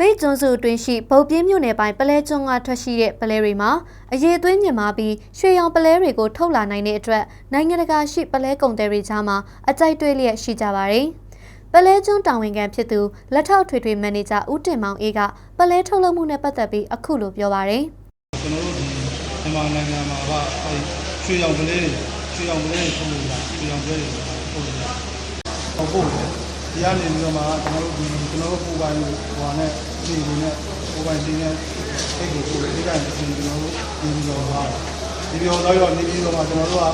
ဗိတ်ကျွန်းစုအတွင်းရှိဗုတ်ပြင်းမြို့နယ်ပိုင်းပလဲကျွန်းကထွက်ရှိတဲ့ပလဲတွေမှာအရေးသွေးမြင်မာပြီးရွှေရောင်ပလဲတွေကိုထုတ်လာနိုင်တဲ့အတွက်နိုင်ငံတကာရှိပလဲကုန်သည်တွေကြားမှာအကြိုက်တွေးလျက်ရှိကြပါတယ်။ပလဲကျွန်းတာဝန်ခံဖြစ်သူလက်ထောက်ထွေထွေမန်နေဂျာဦးတင်မောင်အေးကပလဲထုတ်လုပ်မှုနဲ့ပတ်သက်ပြီးအခုလိုပြောပါတယ်။ကျွန်တော်တို့ဒီမြန်မာနိုင်ငံမှာကအဲရွှေရောင်ကလေးတွေရွှေရောင်ကလေးတွေထုတ်လို့ရရွှေရောင်ကလေးတွေထုတ်လို့ရဟောဖို့တယ် ဒီကနေပြီးတော့မှကျွန်တော်တို့ဒီကျွန်တော်တို့ပူပိုင်းဟိုဟာနဲ့ဒီဒီနဲ့ပူပိုင်းဒီနဲ့အဲ့ကိုကိုဒီကနေ့ကျွန်တော်တို့ဒီပြီးတော့ပါဒီပြီးတော့တော့နေပြီးတော့မှကျွန်တော်တို့က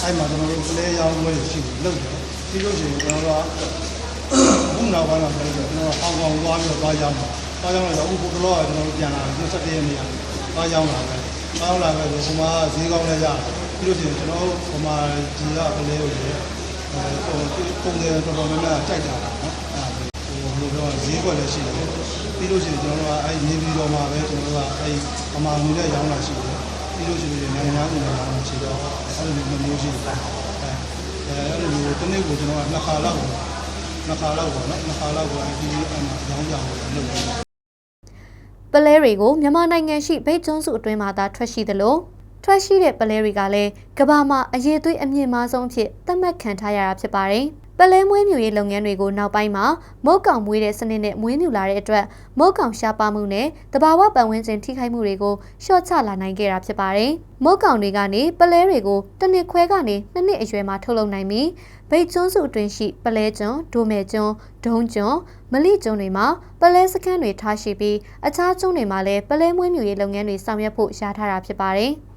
အဲ့မှာကျွန်တော်တို့ကလေးရောင်ဝဲရှိလို့လုပ်တယ်ပြီးလို့ရှိရင်ကျွန်တော်တို့ကခုနောက်ပိုင်းမှာကျွန်တော်တို့ဟောင်းဟောင်းသွားပြီးတော့သွားကြမှာသွားကြမှာတော့ဥပဒေတော့ကျွန်တော်တို့ပြန်လာပြီးဆက်တည့်ရနေရတယ်အားရောက်လာပဲအားရောက်လာပဲဆိုဟိုမှာဈေးကောင်းလည်းရတယ်ပြီးလို့ရှိရင်ကျွန်တော်တို့ဟိုမှာဒီကကလေးကိုလည်းအဲ ဟိုပုံစံတော်တော်များများကြိုက်ကြတာနော်အဲဟိုဘယ်လိုပြောဈေးကွက်လည်းရှိတယ်ပြီးလို့ရှိရင်ကျွန်တော်တို့ကအဲနေပြီးတော့မှပဲကျွန်တော်တို့ကအဲအမှငွေနဲ့ရောင်းတာရှိတယ်ပြီးလို့ရှိရင်နိုင်ငံသားငွေနဲ့ရောင်းတာရှိတော့အဲ့လိုမျိုးမျိုးရှိတယ်အဲအဲအဲ့လိုမျိုးတစ်နေ့ကိုကျွန်တော်ကနှစ်ခါလောက်နှစ်ခါလောက်ပေါ့နော်နှစ်ခါလောက်ကိုအဲဒီအမှရောင်းကြအောင်လုပ်တယ်ပလဲတွေကိုမြန်မာနိုင်ငံရှိဗိတ်ကျွန်းစုအတွင်းမှာသာထွက်ရှိသလို ထွက်ရှိတဲ့ပလဲတွေကလည်းကမ္ဘာမှာအရေးသွေးအမြင့်မားဆုံးဖြစ်သတ်မှတ်ခံထားရတာဖြစ်ပါတယ်။ပလဲမွေးမြူရေးလုပ်ငန်းတွေကိုနောက်ပိုင်းမှာမုတ်ကောင်မွေးတဲ့စနစ်နဲ့မွေးမြူလာတဲ့အတွက်မုတ်ကောင်ရှားပါမှုနဲ့တဘာဝပတ်ဝန်းကျင်ထိခိုက်မှုတွေကိုလျှော့ချလာနိုင်ခဲ့တာဖြစ်ပါတယ်။မုတ်ကောင်တွေကနေပလဲတွေကိုတစ်နှစ်ခွဲကနေနှစ်နှစ်အရွယ်မှာထုတ်လုပ်နိုင်ပြီးဗိတ်ကျွန်းစုအတွင်းရှိပလဲကျွန်းဒိုမဲကျွန်းဒုံကျွန်းမလိကျွန်းတွေမှာပလဲစခန်းတွေထားရှိပြီးအခြားကျွန်းတွေမှာလည်းပလဲမွေးမြူရေးလုပ်ငန်းတွေဆောင်ရွက်ဖို့ရှားထားတာဖြစ်ပါတယ်။